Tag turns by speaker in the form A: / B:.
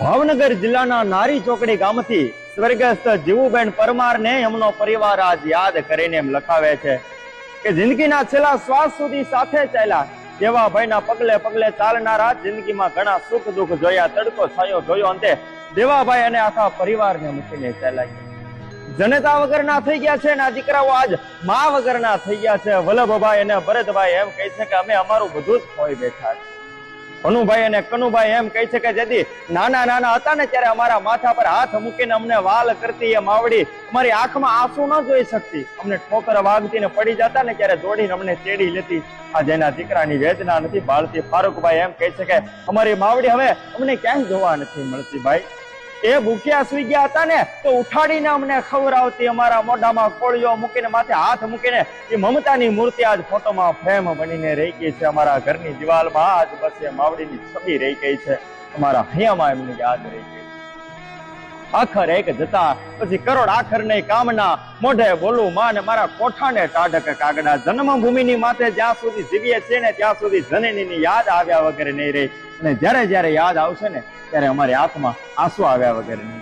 A: ભાવનગર જિલ્લાના નારી ચોકડી ગામથી સ્વર્ગસ્થ જીવુબેન પરમારને એમનો પરિવાર આજ યાદ કરીને એમ લખાવે છે કે જિંદગીના છેલ્લા શ્વાસ સુધી સાથે ચાલ્યા જેવા ભાઈના પગલે પગલે ચાલનારા જિંદગીમાં ઘણા સુખ દુઃખ જોયા, તડકો છાયો જોયો અંતે દેવાભાઈ અને આખા પરિવારને મૂકીને ચાલ્યા જનતા વગરના થઈ ગયા છે આ દીકરાઓ આજ મા વગરના થઈ ગયા છે. વલ્લભભાઈ અને ભરતભાઈ એમ કહે છે કે અમે અમારું બધું જ ખોઈ બેઠા છે કનુભાઈ અને કનુભાઈ એમ કહે છે કે જેથી નાના નાના હતા ને ત્યારે અમારા માથા પર હાથ મૂકીને અમને વાલ કરતી એ માવડી અમારી આંખમાં આંસુ ન જોઈ શકતી. અમને ઠોકર વાગતી ને પડી જતા ને ત્યારે દોડીને અમને તેડી લેતી. આ જેના દીકરાની વેદના નથી, બાળતી ફારૂકભાઈ એમ કહે છે કે અમારી માવડી હવે અમને ક્યાંય જોવા નથી મળતી ભાઈ. એ ભૂખ્યા સુઈ ગયા હતા ને, તો ઉઠાડીને અમને ખવડાવતી અમારા મોઢામાં કોળીઓ મૂકીને, માથે હાથ મૂકીને, એ મમતાની મૂર્તિ આજ ફોટોમાં ફ્રેમ બનીને રહી ગઈ છે. અમારા ઘરની દિવાલમાં આજ બસ એ માવડીની છબી રહી ગઈ છે. અમારા હૈયામાં એમની યાદ રહી ગઈ આખર એક જતા, પછી કરોડ આખર ને કામના, મોઢે બોલું માં ને મારા કોઠાને ટાઢક કાગડા. જન્મભૂમિની માથે જ્યાં સુધી જીવીએ છીએ ને ત્યાં સુધી જનનીની યાદ આવ્યા વગર નહીં રહી. અને જ્યારે જ્યારે યાદ આવશે ને, ત્યારે અમારી આંખમાં આંસુ આવ્યા વગર નહીં